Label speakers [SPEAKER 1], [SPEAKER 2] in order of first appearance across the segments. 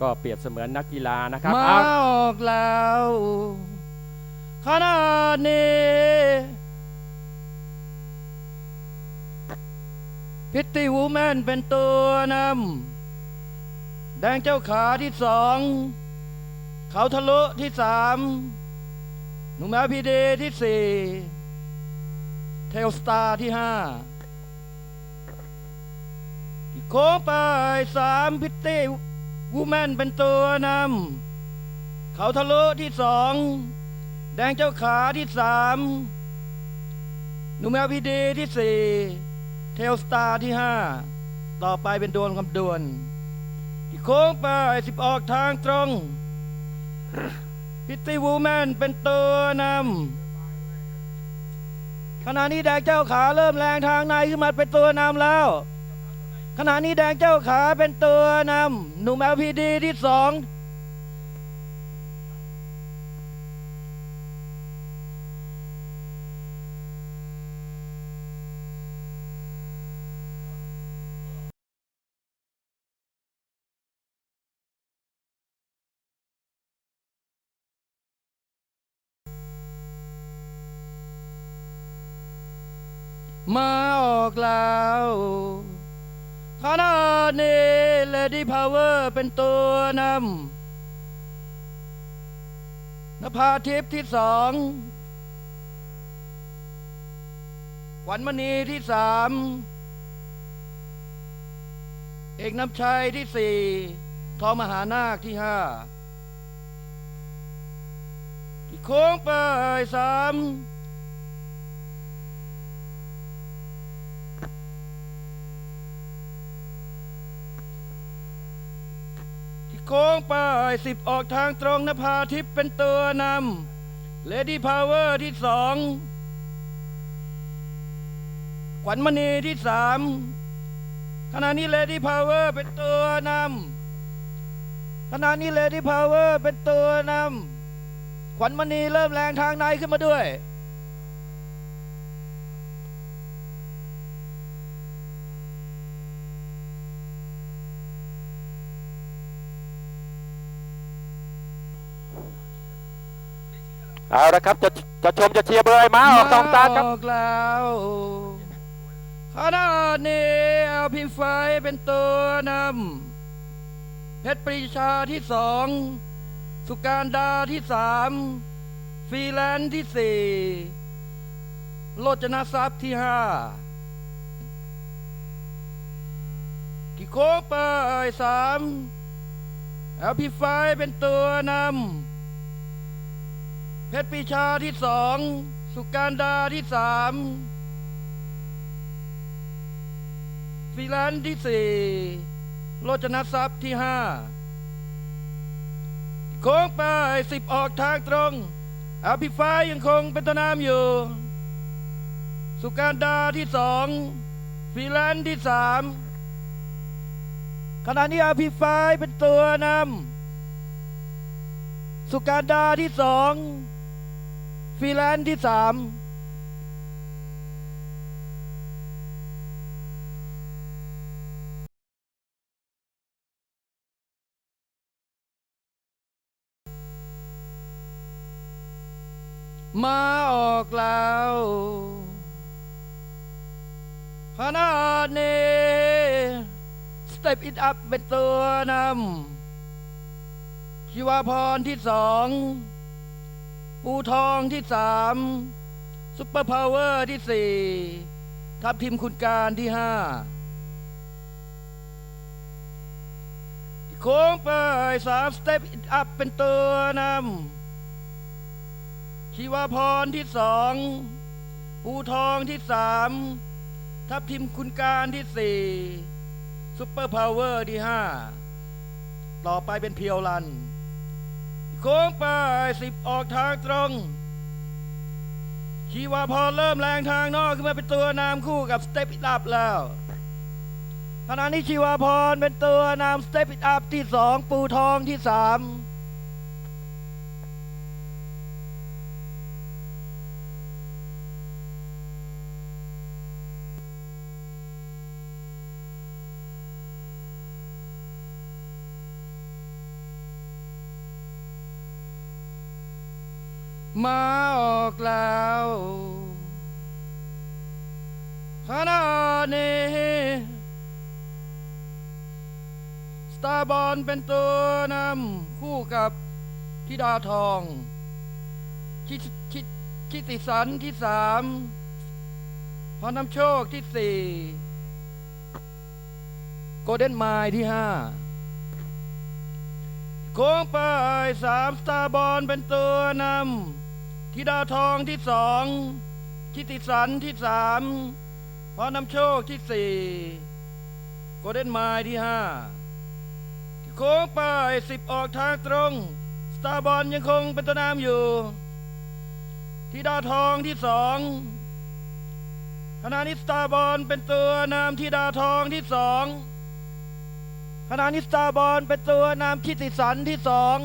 [SPEAKER 1] ก็เปรียบเสมือนนักกีฬานะครับ
[SPEAKER 2] มา
[SPEAKER 1] เอา
[SPEAKER 2] ออกแล้วขณะนี้พิตตี้วูแมนเป็นตัวนำแดงเจ้าขาที่สองเขาทะลุที่สามหนุ่มแมวพีเดที่สี่เทลสตาร์ที่ห้าที่โค้งไปสามพิตตี้ วูแมนเป็นตัวนำเขาทะลุที่สอง แดงเจ้าขาที่สามหนุ่มแมวพีเดที่สี่เทลสตาร์ที่ห้าต่อไปเป็นโดวลคำดวลที่โค้งไปสิบออกทางตรง พิตตี้วูแมนเป็นตัวนำขณะนี้แดงเจ้าขาเริ่มแรงทางในขึ้นมาเป็นตัวนำแล้ว ขณะนี้แดงเจ้าขาเป็นตัวนำหนุ่ม LPD ที่สองมาออกแล้ว ขณะนี้เลดี้พาวเวอร์เป็นตัวนำนภาทิพย์ที่สองขวัญมณีที่สามเอกน้ำชัยที่สี่ทองมหานาคที่ห้าที่โค้งไปสาม โค้งไปสิบออกทางตรงนภาทิพย์เป็นตัวนำเลดี้พาวเวอร์ที่สองขวัญมณีที่สามขณะนี้เลดี้พาวเวอร์เป็นตัวนำขณะนี้เลดี้พาวเวอร์เป็นตัวนำขวัญมณีเริ่มแรงทางในขึ้นมาด้วย
[SPEAKER 1] เอาละครับจะจะชมจะเชียร์เบอร์อะไรมาออกสองตาครับ
[SPEAKER 2] ออกแล้วขณะนี้เอาพี่ไฟเป็นตัวนำเพชรปรีชาที่สอง สุการดาที่สามฟรีแลนซ์ที่สี่โลจนทรัพย์ที่ห้าที่โค้งไปสามเอาพี่ไฟเป็นตัวนำ เพชรปีชาที่สอง สุการดาที่สามฟิลันที่สี่โลจนทรัพย์ที่ห้าโค้งไปสิบออกทางตรงอภิฟ้ายังคงเป็นตัวนำอยู่ สุการดาที่สองฟิลันที่สามขณะนี้อภิฟ้าเป็นตัวนำสุการดาที่สอง ฟรีแลนซ์ที่สามมาออกแล้วขณะนี้สเต็ปอิ t อัพเป็นตัวนำชิวาพรที่สอง ปูทองที่สามซุปเปอร์พาวเวอร์ที่สี่ทัพทีมคุณการที่ห้าโค้งไปสามสเต็ปอัพเป็นตัวนำชีวาพรที่สองปูทองที่สามทัพทีมคุณการที่สี่ซุปเปอร์พาวเวอร์ที่ห้าต่อไปเป็นเพียวลัน โค้งไปสิบออกทางตรงชีวาพรเริ่มแรงทางนอกขึ้นมาเป็นตัวนำคู่กับสเตปอิอัพแล้วขณะนี้ชีวาพรเป็นตัวนำสเตปอิอัพที่สองปูทองที่สาม มาออกแล้วขณะนี้สตาร์บอลเป็นตัวนำคู่กับธิดาทองชิชิชิติสันที่สามพรนำโชคที่สี่โกลเด้นไมล์ที่ห้าโค้งไปสามสตาร์บอลเป็นตัวนำ ธิดาทองที่สองทิติสันที่สามพรนำโชคที่สี่โกลเด้นไมล์ที่ห้าโค้งไปสิบออกทางตรง สตาร์บอลยังคงเป็นตัวนำอยู่ธิดาทองที่สองขณะนี้สตาร์บอลเป็นตัวนำธิดาทองที่สองขณะนี้สตาร์บอลเป็นตัวนำทิติสันที่สอง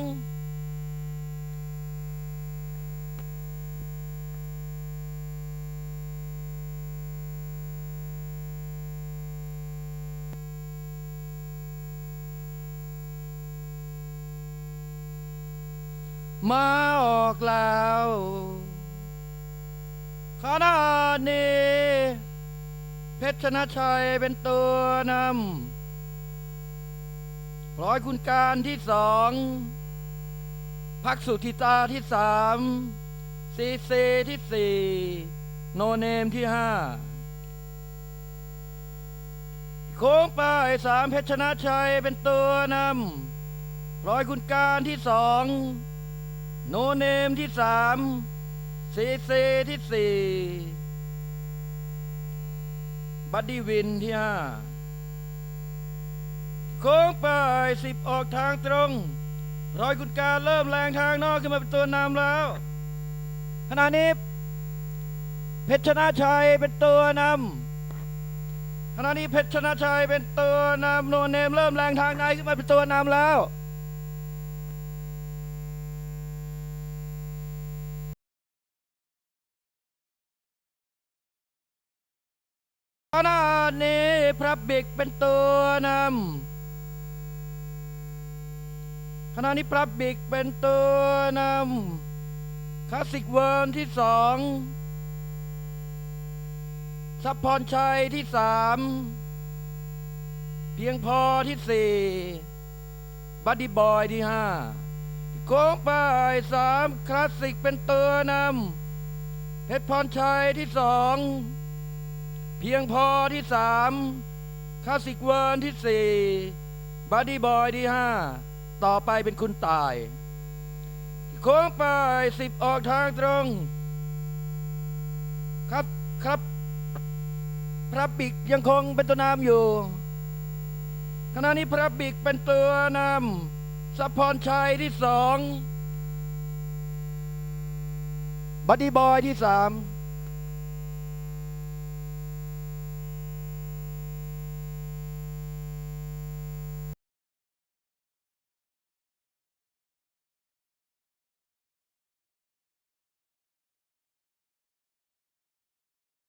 [SPEAKER 2] มาออกแล้วขณะนี้ เพชรชนะชัยเป็นตัวนำพลอยคุณการที่สองพักสุธิตาที่สามซีเซที่สี่โนเนมที่ห้าโค้งไปสามเพชรชนะชัยเป็นตัวนำพลอยคุณการที่สอง โนเนมที่สามซีเซที่สี่บัดดี้วินที่ห้าโค้งไปสิบออกทางตรง รอยกุญการเริ่มแรงทางนอกขึ้นมาเป็นตัวนำแล้ว ขณะนี้ เพชรชนะชัยเป็นตัวนำขณะนี้เพชรชนะชัยเป็นตัวนำโนเนมเริ่มแรงทางในขึ้นมาเป็นตัวนำแล้ว ขณะนี้พระบิกเป็นตัวนำขณะนี้พระบิกเป็นตัวนำคลาสสิกเวิร์นที่สองซับพรชัยที่สามเพียงพอที่สี่บัดดี้บอยที่ห้าโค้งไปสามคลาสสิกเป็นตัวนำเพชรพรชัยที่สอง เพียงพอที่สามคลาสสิกเวิร์นที่สี่บัดดี้บอยที่ห้าต่อไปเป็นคุณตาย โค้งไปสิบออกทางตรง ครับครับ พระบิกยังคงเป็นตัวนำอยู่ขณะนี้พระบิกเป็นตัวนำสัพพรชัยที่สองบัดดี้บอยที่สาม